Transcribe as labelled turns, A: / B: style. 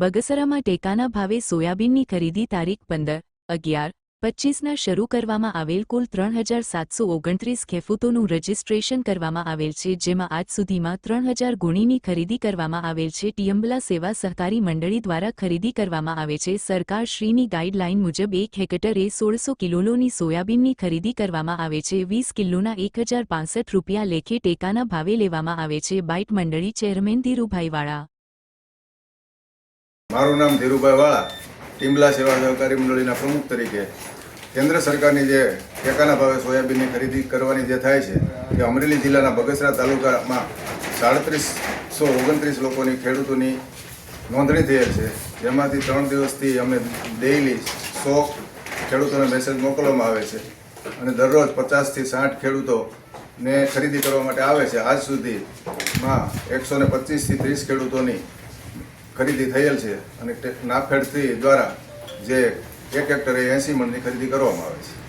A: બગસરામાં ટેકાના ભાવે સોયાબીનની ખરીદી તારીખ પંદર, અગિયાર પચ્ચીસના શરૂ કરવામાં આવેલ કુલ ત્રણ હજાર સાતસો ઓગણત્રીસ ખેફૂતોનું રજીસ્ટ્રેશન કરવામાં આવેલ છે, જેમાં આજ સુધીમાં ત્રણ હજાર ગુણીની ખરીદી કરવામાં આવેલ છે. ટિયમ્બલા સેવા સહકારી મંડળી દ્વારા ખરીદી કરવામાં આવે છે. સરકાર શ્રીની ગાઈડલાઈન મુજબ એક હેક્ટરે સોળસો કિલોની સોયાબીનની ખરીદી કરવામાં આવે છે. વીસ કિલોના એક હજાર રૂપિયા લેખે ટેકાના ભાવે લેવામાં આવે છે. બાઇટ મંડળી ચેરમેન ધીરુભાઈવાળા
B: મારું નામ ધીરુભાઈ વાળા ટીમ્બલા સેવા સહકારી મંડળીના પ્રમુખ તરીકે. કેન્દ્ર સરકારની જે ટેકાના ભાવે સોયાબીનની ખરીદી કરવાની જે થાય છે તે અમરેલી જિલ્લાના બગસરા તાલુકામાં સાડત્રીસો ઓગણત્રીસ લોકોની ખેડૂતોની નોંધણી થયેલ છે. જેમાંથી ત્રણ દિવસથી અમે ડેઇલી સો ખેડૂતોને મેસેજ મોકલવામાં આવે છે અને દરરોજ પચાસથી સાઠ ખેડૂતોને ખરીદી કરવા માટે આવે છે. આજ સુધીમાં એકસો ને પચીસથી ત્રીસ ખેડૂતોની ખરીદી થયેલ છે અને નાફેડથી દ્વારા જે એક હેક્ટરે એંસી મણની ખરીદી કરવામાં આવે છે.